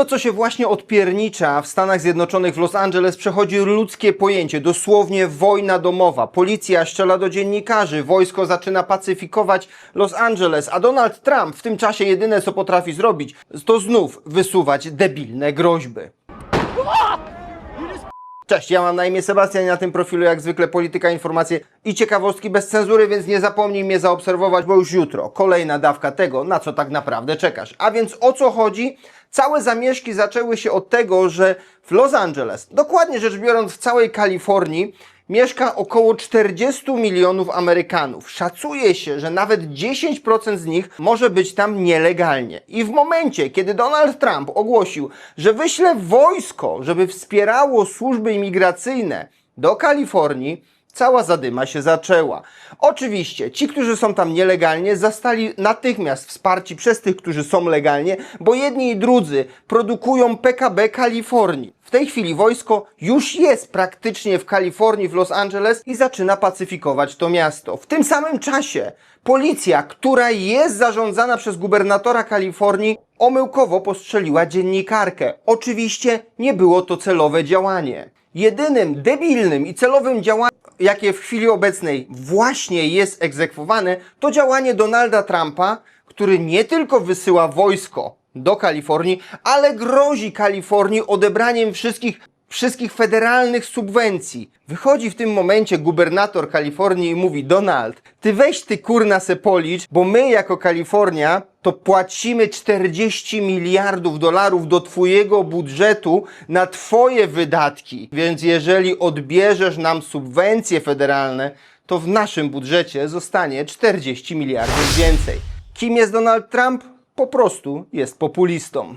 To, co się właśnie odpiernicza w Stanach Zjednoczonych, w Los Angeles, przechodzi ludzkie pojęcie, dosłownie wojna domowa. Policja strzela do dziennikarzy, wojsko zaczyna pacyfikować Los Angeles, a Donald Trump w tym czasie jedyne, co potrafi zrobić, to znów wysuwać debilne groźby. Cześć, ja mam na imię Sebastian i na tym profilu jak zwykle polityka, informacje i ciekawostki bez cenzury, więc nie zapomnij mnie zaobserwować, bo już jutro kolejna dawka tego, na co tak naprawdę czekasz. A więc o co chodzi? Całe zamieszki zaczęły się od tego, że w Los Angeles, dokładnie rzecz biorąc w całej Kalifornii, mieszka około 40 milionów Amerykanów. Szacuje się, że nawet 10% z nich może być tam nielegalnie. I w momencie, kiedy Donald Trump ogłosił, że wyśle wojsko, żeby wspierało służby imigracyjne do Kalifornii, cała zadyma się zaczęła. Oczywiście, ci, którzy są tam nielegalnie, zastali natychmiast wsparci przez tych, którzy są legalnie, bo jedni i drudzy produkują PKB Kalifornii. W tej chwili wojsko już jest praktycznie w Kalifornii, w Los Angeles i zaczyna pacyfikować to miasto. W tym samym czasie policja, która jest zarządzana przez gubernatora Kalifornii, omyłkowo postrzeliła dziennikarkę. Oczywiście nie było to celowe działanie. Jedynym debilnym i celowym działaniem, jakie w chwili obecnej właśnie jest egzekwowane, to działanie Donalda Trumpa, który nie tylko wysyła wojsko do Kalifornii, ale grozi Kalifornii odebraniem wszystkich, wszystkich federalnych subwencji. Wychodzi w tym momencie gubernator Kalifornii i mówi: Donald, ty weź ty kurna se policz, bo my jako Kalifornia to płacimy 40 miliardów dolarów do twojego budżetu na twoje wydatki. Więc jeżeli odbierzesz nam subwencje federalne, to w naszym budżecie zostanie 40 miliardów więcej. Kim jest Donald Trump? Po prostu jest populistą.